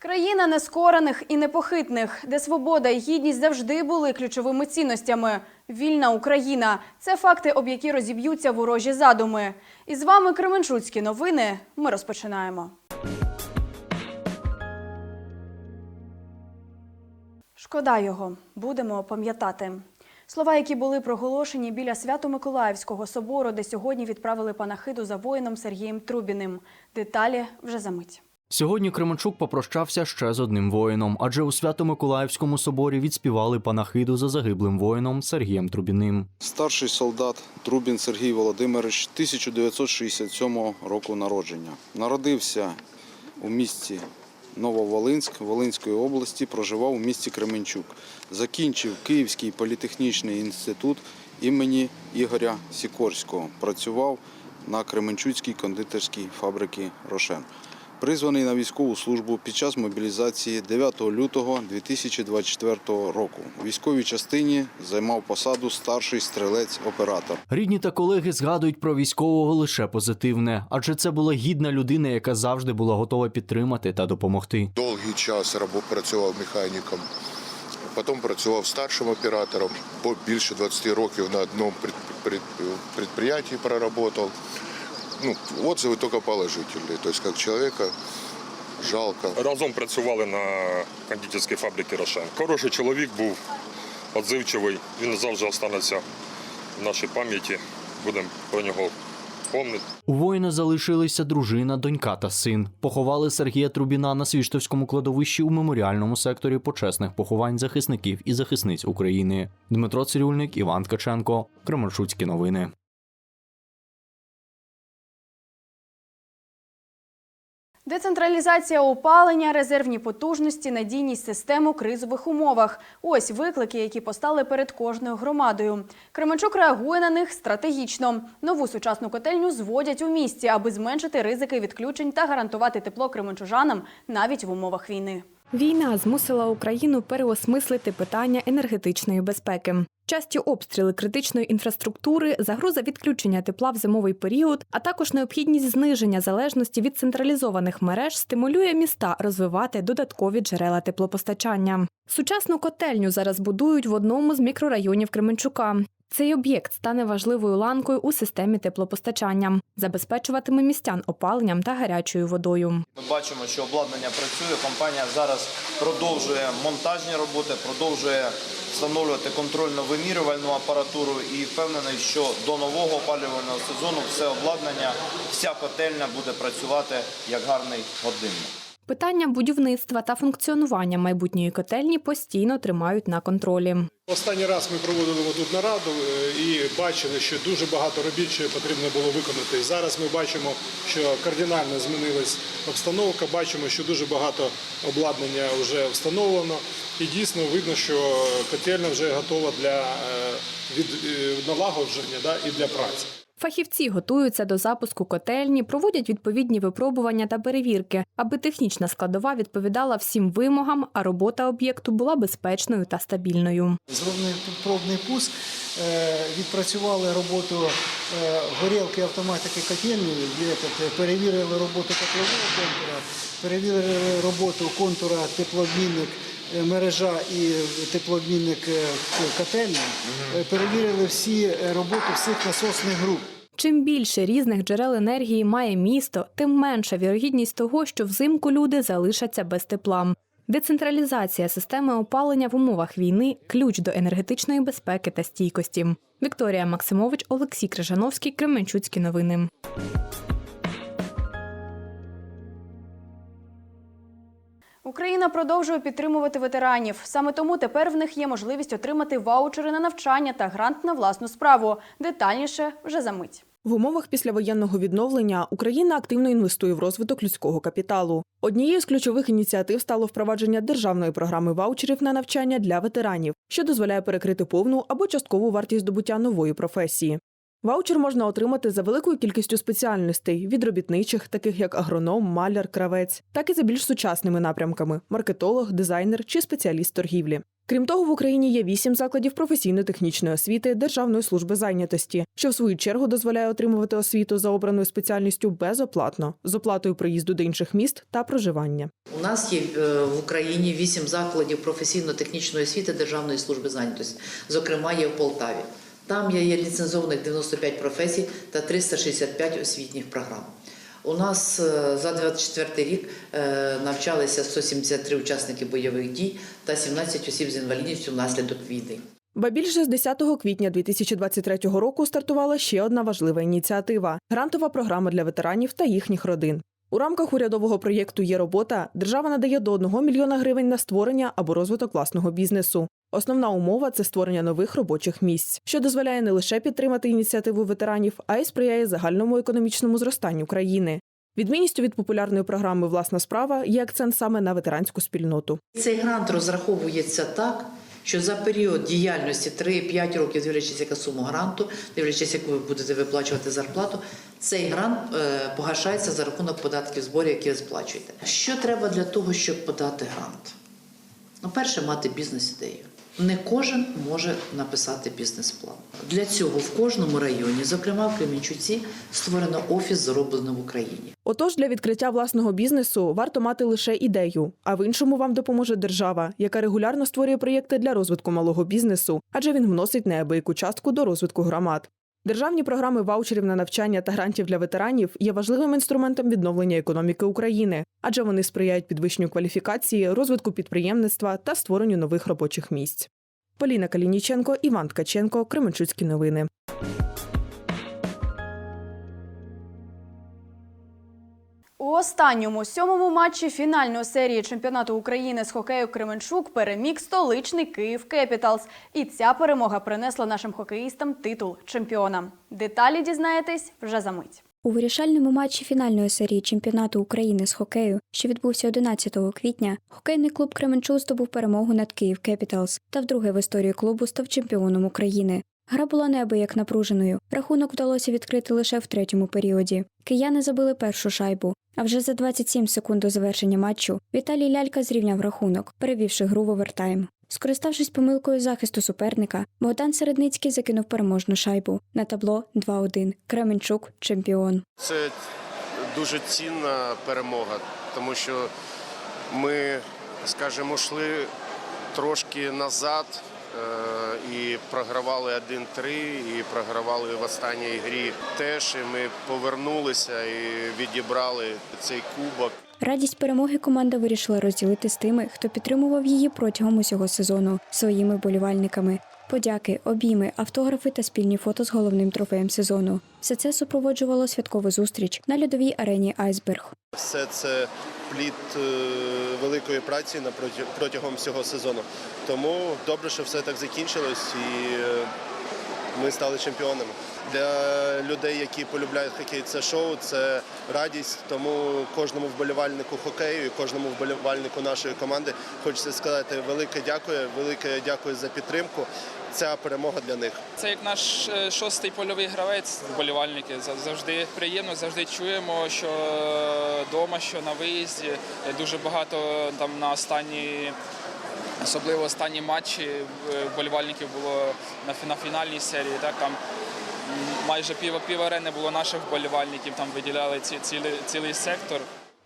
Країна нескорених і непохитних, де свобода і гідність завжди були ключовими цінностями. Вільна Україна це факти, об які розіб'ються ворожі задуми. І з вами Кременчуцькі новини. Ми розпочинаємо. Шкода його, будемо пам'ятати. Слова, які були проголошені біля Свято-Миколаївського собору, де сьогодні відправили панахиду за воїном Сергієм Трубіним. Деталі вже за мить. Сьогодні Кременчук попрощався ще з одним воїном, адже у Свято-Миколаївському соборі відспівали панахиду за загиблим воїном Сергієм Трубіним. Старший солдат Трубін Сергій Володимирович 1967 року народження. Народився у місті Нововолинськ Волинської області, проживав у місті Кременчук. Закінчив Київський політехнічний інститут імені Ігоря Сікорського. Працював на Кременчуцькій кондитерській фабриці Рошен. Призваний на військову службу під час мобілізації 9 лютого 2024 року. У військовій частині займав посаду старший стрілець-оператор. Рідні та колеги згадують про військового лише позитивне, адже це була гідна людина, яка завжди була готова підтримати та допомогти. Довгий час працював механіком, потім працював старшим оператором, по більше 20 років на одному предприятии проработал Ну, отзывы только положительные. То есть как человека жалко. Разом працювали на кондитерській фабриці Рошен. Хороший чоловік був, відзивчивий. Він завжди останеться в нашій пам'яті. Будемо про нього пам'ятати. У воїна залишилися дружина, донька та син. Поховали Сергія Трубіна на Свіштовському кладовищі у меморіальному секторі почесних поховань захисників і захисниць України. Дмитро Цирюльник, Іван Ткаченко, Кременчуцькі новини. Децентралізація опалення, резервні потужності, надійність систем у кризових умовах. Ось виклики, які постали перед кожною громадою. Кременчук реагує на них стратегічно. Нову сучасну котельню зводять у місті, аби зменшити ризики відключень та гарантувати тепло кременчужанам навіть в умовах війни. Війна змусила Україну переосмислити питання енергетичної безпеки. Часті обстріли критичної інфраструктури, загроза відключення тепла в зимовий період, а також необхідність зниження залежності від централізованих мереж стимулює міста розвивати додаткові джерела теплопостачання. Сучасну котельню зараз будують в одному з мікрорайонів Кременчука. Цей об'єкт стане важливою ланкою у системі теплопостачання, забезпечуватиме містян опаленням та гарячою водою. Ми бачимо, що обладнання працює. Компанія зараз продовжує монтажні роботи, продовжує встановлювати контрольно-вимірювальну апаратуру і впевнений, що до нового опалювального сезону все обладнання, вся котельня буде працювати як гарний годинник. Питання будівництва та функціонування майбутньої котельні постійно тримають на контролі. Останній раз ми проводили тут нараду е, і бачили, що дуже багато робіт потрібно було виконати. Зараз ми бачимо, що кардинально змінилась обстановка. Бачимо, що дуже багато обладнання вже встановлено, і дійсно видно, що котельня вже готова для е, е, налагодження і для праці. Фахівці готуються до запуску котельні, проводять відповідні випробування та перевірки, аби технічна складова відповідала всім вимогам, а робота об'єкту була безпечною та стабільною. Зроблений пробний пуск, е, відпрацювали роботу е, горілки автоматики котельні, перевірили роботу теплового контура, перевірили роботу контура теплообмінник е, мережа і теплообмінник е, Е, перевірили всі е, роботи всіх насосних груп. Чим більше різних джерел енергії має місто, тим менша вірогідність того, що взимку люди залишаться без тепла. Децентралізація системи опалення в умовах війни ключ до енергетичної безпеки та стійкості. Вікторія Максимович, Олексій Крижановський, Кременчуцькі новини. Україна продовжує підтримувати ветеранів. Саме тому тепер в них є можливість отримати ваучери на навчання та грант на власну справу. Детальніше вже за мить. В умовах післявоєнного відновлення Україна активно інвестує в розвиток людського капіталу. Однією з ключових ініціатив стало впровадження державної програми ваучерів на навчання для ветеранів, що дозволяє перекрити повну або часткову вартість здобуття нової професії. Ваучер можна отримати за великою кількістю спеціальностей від робітничих, таких як агроном, маляр, кравець, так і за більш сучасними напрямками маркетолог, дизайнер чи спеціаліст торгівлі. Крім того, в Україні є вісім закладів професійно-технічної освіти Державної служби зайнятості, що в свою чергу дозволяє отримувати освіту за обраною спеціальністю безоплатно з оплатою проїзду до інших міст та проживання. У нас є е, в Україні вісім закладів професійно-технічної освіти Державної служби зайнятості. Зокрема, є в Полтаві. Там є ліцензованих 95 професій та 365 освітніх програм. У нас е, за 24 рік е, навчалися 173 учасники бойових дій та 17 осіб з інвалідністю внаслідок війни. Ба більше з 10 квітня 2023 року стартувала ще одна важлива ініціатива грантова програма для ветеранів та їхніх родин. У рамках урядового проєкту Є робота держава надає до 1 мільйона гривень на створення або розвиток власного бізнесу. Основна умова це створення нових робочих місць, що дозволяє не лише підтримати ініціативу ветеранів, а й сприяє загальному економічному зростанню країни. Відмінністю від популярної програми Власна справа є акцент саме на ветеранську спільноту. Цей грант розраховується так, що за період діяльності 3-5 років, дивлячись, яка сума гранту, дивлячись, яку ви будете виплачувати зарплату, цей грант е, погашається за рахунок податків зборів, які ви сплачуєте. Що треба для того, щоб подати грант? Ну, перше, мати бізнес-ідею. Не кожен може написати бізнес-план. Для цього в кожному районі, зокрема в Кременчуці, створено офіс зароблено в Україні. Отож, для відкриття власного бізнесу варто мати лише ідею, а в іншому вам допоможе держава, яка регулярно створює проєкти для розвитку малого бізнесу, адже він вносить неабияку частку до розвитку громад. Державні програми ваучерів на навчання та грантів для ветеранів є важливим інструментом відновлення економіки України, адже вони сприяють підвищенню кваліфікації, розвитку підприємництва та створенню нових робочих місць. Поліна Калініченко, Іван Ткаченко, Кременчуцькі новини. У останньому сьомому матчі фінальної серії чемпіонату України з хокею Кременчук переміг столичний Київ Кепіталс. І ця перемога принесла нашим хокеїстам титул чемпіона. Деталі дізнаєтесь вже за мить. У вирішальному матчі фінальної серії чемпіонату України з хокею, що відбувся 11 квітня, хокейний клуб Кременчук здобув перемогу над Київ Кепіталс та вдруге в історії клубу став чемпіоном України. Гра була неабияк напруженою. Рахунок вдалося відкрити лише в третьому періоді. Кияни забили першу шайбу. А вже за 27 секунд до завершення матчу Віталій Лялька зрівняв рахунок, перевівши гру в овертайм. Скориставшись помилкою захисту суперника, Богдан Середницький закинув переможну шайбу на табло 2-1. Кременчук чемпіон. Це дуже цінна перемога, тому що ми, скажімо, йшли трошки назад і програвали 1-3, і програвали в останній грі теж. І ми повернулися і відібрали цей кубок. Радість перемоги команда вирішила розділити з тими, хто підтримував її протягом усього сезону своїми болівальниками. Подяки, обійми, автографи та спільні фото з головним трофеєм сезону. Все це супроводжувало святкову зустріч на льодовій арені Айсберг. Все це плід е, великої праці протягом всього сезону. Тому добре, що все так закінчилось і е, ми стали чемпіонами. Для людей, які полюбляють хокей, це шоу, це радість. Тому кожному вболівальнику хокею і кожному вболівальнику нашої команди хочеться сказати велике дякую, велике дякую за підтримку. Ця перемога для них. Це як наш е, шостий польовий гравець, вболівальники. Завжди приємно, завжди чуємо, що вдома, що на виїзді. Е, Дуже багато там на останні, особливо останні матчі е, вболівальників було на, фінальній серії. Так там майже пів, пів арени було наших вболівальників, там виділяли ці, цілий, цілий сектор.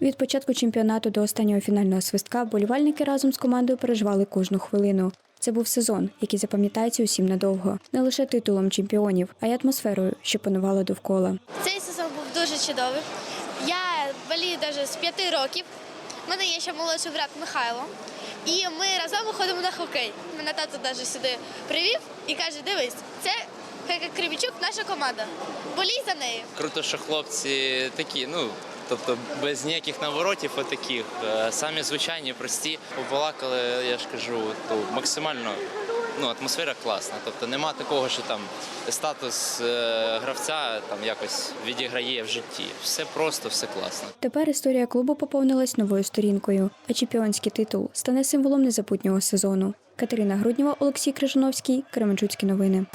Від початку чемпіонату до останнього фінального свистка болівальники разом з командою переживали кожну хвилину. Це був сезон, який запам'ятається усім надовго, не лише титулом чемпіонів, а й атмосферою, що панувала довкола. Цей сезон був дуже чудовий. Я болію навіть з п'яти років. У мене є ще молодший брат Михайло. І ми разом ходимо на хокей. Мене тато навіть сюди привів і каже: дивись, це Хека Кривічук, наша команда. Болій за нею. Круто, що хлопці такі, ну тобто без ніяких наворотів, отаких, е, самі звичайні, прості. Побалакали, я ж кажу, то максимально ну, атмосфера класна. Тобто нема такого, що там статус е, гравця там якось відіграє в житті. Все просто, все класно. Тепер історія клубу поповнилась новою сторінкою, а чемпіонський титул стане символом незабутнього сезону. Катерина Груднєва, Олексій Крижановський, Кременчуцькі новини.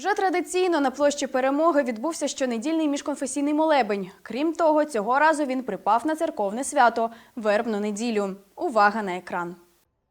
Вже традиційно на площі перемоги відбувся щонедільний міжконфесійний молебень. Крім того, цього разу він припав на церковне свято вербну неділю. Увага на екран.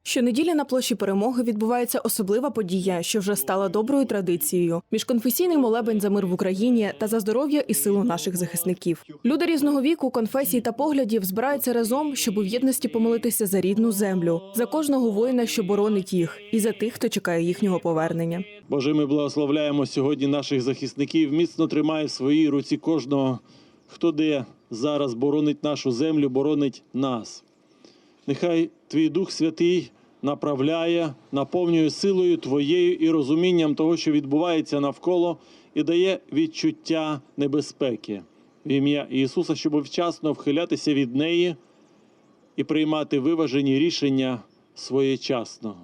Щонеділі на площі перемоги відбувається особлива подія, що вже стала доброю традицією. Міжконфесійний молебень за мир в Україні та за здоров'я і силу наших захисників. Люди різного віку, конфесій та поглядів збираються разом, щоб у єдності помолитися за рідну землю, за кожного воїна, що боронить їх, і за тих, хто чекає їхнього повернення. Боже, ми благословляємо сьогодні наших захисників. Міцно тримає в своїй руці кожного, хто де зараз боронить нашу землю, боронить нас. Нехай твій Дух Святий направляє, наповнює силою твоєю і розумінням того, що відбувається навколо, і дає відчуття небезпеки в ім'я Ісуса, щоб вчасно вхилятися від неї і приймати виважені рішення своєчасно.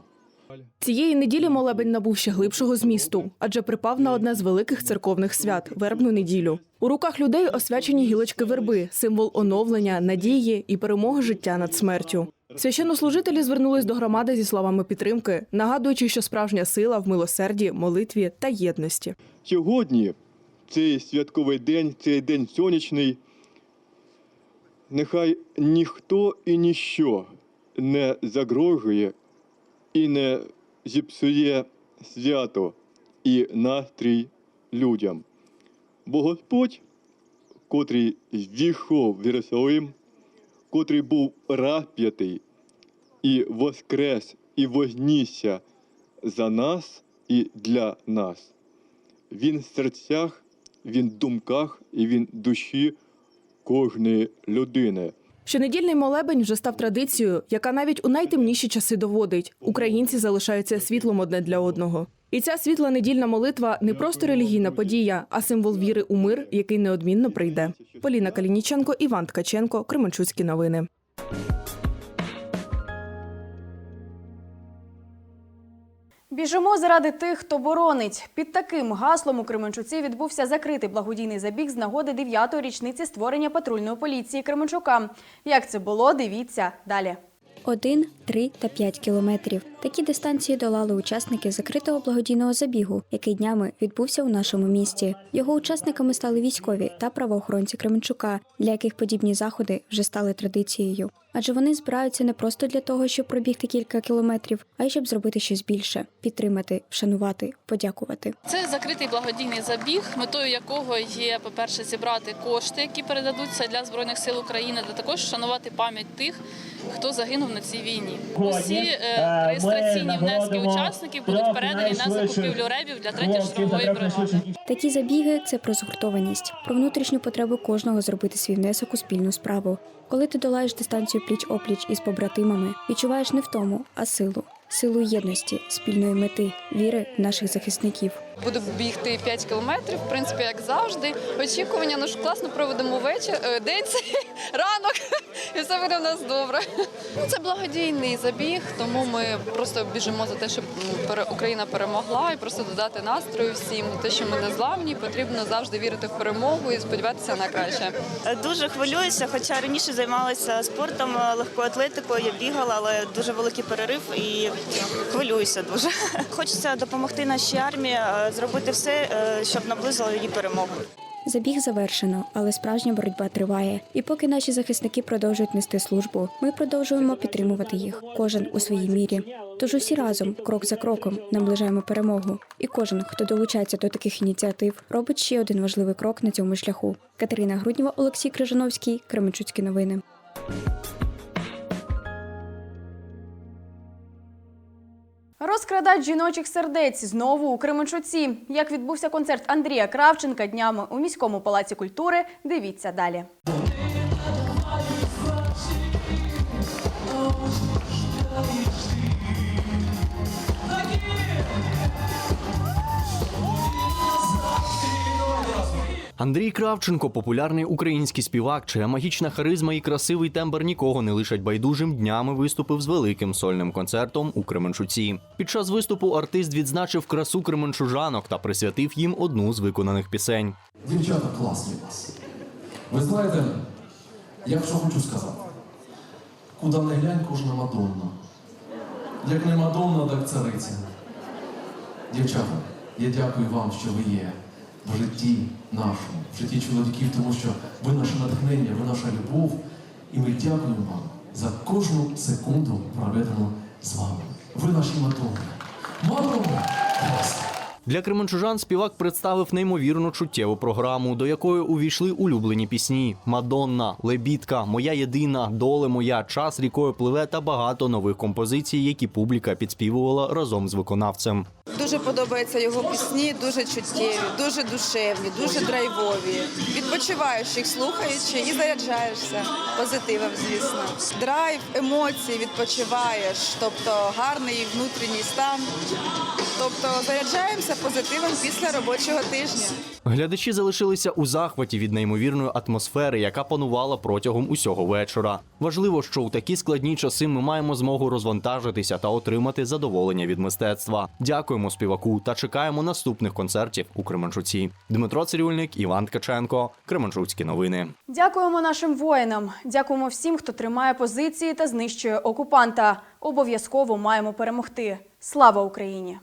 Цієї неділі молебень набув ще глибшого змісту, адже припав на одне з великих церковних свят вербну неділю. У руках людей освячені гілочки верби, символ оновлення, надії і перемоги життя над смертю. Священнослужителі звернулись до громади зі словами підтримки, нагадуючи, що справжня сила в милосерді, молитві та єдності. Сьогодні цей святковий день, цей день сонячний. Нехай ніхто і ніщо не загрожує і не зіпсує свято і настрій людям. Бо Господь, котрий ввійшов в Єрусалим, котрий був розп'ятий і воскрес, і вознісся за нас і для нас. Він в серцях, він в думках і він в душі кожної людини. Щонедільний молебень вже став традицією, яка навіть у найтемніші часи доводить: українці залишаються світлом одне для одного. І ця світла недільна молитва не просто релігійна подія, а символ віри у мир, який неодмінно прийде. Поліна Калініченко, Іван Ткаченко, Кременчуцькі новини. Біжимо заради тих, хто боронить. Під таким гаслом у Кременчуці відбувся закритий благодійний забіг з нагоди 9-ї річниці створення патрульної поліції Кременчука. Як це було, дивіться далі. 1, 3 та 5 кілометрів. Такі дистанції долали учасники закритого благодійного забігу, який днями відбувся у нашому місті. Його учасниками стали військові та правоохоронці Кременчука, для яких подібні заходи вже стали традицією. Адже вони збираються не просто для того, щоб пробігти кілька кілометрів, а й щоб зробити щось більше підтримати, вшанувати, подякувати. Це закритий благодійний забіг, метою якого є, по-перше, зібрати кошти, які передадуться для збройних сил України, та також вшанувати пам'ять тих, хто загинув на цій війні. Усі е, реєстраційні внески учасників будуть передані на закупівлю ребів для третьої штурмової бригади. Такі забіги це про згуртованість, про внутрішню потребу кожного зробити свій внесок у спільну справу. Коли ти долаєш дистанцію пліч опліч із побратимами, відчуваєш не втому, а силу, силу єдності, спільної мети, віри в наших захисників. Буду бігти 5 кілометрів, в принципі, як завжди. Очікування, ну що класно проведемо вечір, е, день цей, ранок, і все буде в нас добре. Ну, Це благодійний забіг, тому ми просто біжимо за те, щоб Україна перемогла, і просто додати настрою всім. Те, що ми не зламні, потрібно завжди вірити в перемогу і сподіватися на краще. Дуже хвилююся, хоча раніше займалася спортом, е, легкою атлетикою, я бігала, але дуже великий перерив і хвилююся дуже. Хочеться допомогти нашій армії, е, зробити все, е, щоб наблизило її перемогу. Забіг завершено, але справжня боротьба триває. І поки наші захисники продовжують нести службу, ми продовжуємо підтримувати їх, кожен у своїй мірі. Тож усі разом, крок за кроком, наближаємо перемогу. І кожен, хто долучається до таких ініціатив, робить ще один важливий крок на цьому шляху. Катерина Груднєва, Олексій Крижановський, Кременчуцькі новини. Розкрадач жіночих сердець знову у Кременчуці. Як відбувся концерт Андрія Кравченка днями у міському палаці культури, дивіться далі. Андрій Кравченко популярний український співак, чия магічна харизма і красивий тембр нікого не лишать байдужим. Днями виступив з великим сольним концертом у Кременчуці. Під час виступу артист відзначив красу кременчужанок та присвятив їм одну з виконаних пісень. Дівчата класні вас. Ви знаєте, я що хочу сказати. Куди не глянь, кожна Мадонна. Як не Мадонна, так цариця. Дівчата, Я дякую вам, що ви є в житті нашому, в житті чоловіків, тому що ви наше натхнення, ви наша любов. І ми дякуємо вам за кожну секунду, проведену з вами. Ви наші матони. Матони! Для кременчужан співак представив неймовірну чуттєву програму, до якої увійшли улюблені пісні: Мадонна, Лебідка, Моя єдина, Доле моя, Час рікою пливе та багато нових композицій, які публіка підспівувала разом з виконавцем. Дуже подобаються його пісні, дуже чуттєві, дуже душевні, дуже драйвові. Відпочиваєш їх, слухаючи і заряджаєшся позитивом, звісно. Драйв, емоції відпочиваєш, тобто гарний внутрішній стан. Тобто заряджаємося позитивом після робочого тижня. Глядачі залишилися у захваті від неймовірної атмосфери, яка панувала протягом усього вечора. Важливо, що у такі складні часи ми маємо змогу розвантажитися та отримати задоволення від мистецтва. Дякуємо співаку та чекаємо наступних концертів у Кременчуці. Дмитро Цирюльник, Іван Ткаченко, Кременчуцькі новини. Дякуємо нашим воїнам. Дякуємо всім, хто тримає позиції та знищує окупанта. Обов'язково маємо перемогти. Слава Україні!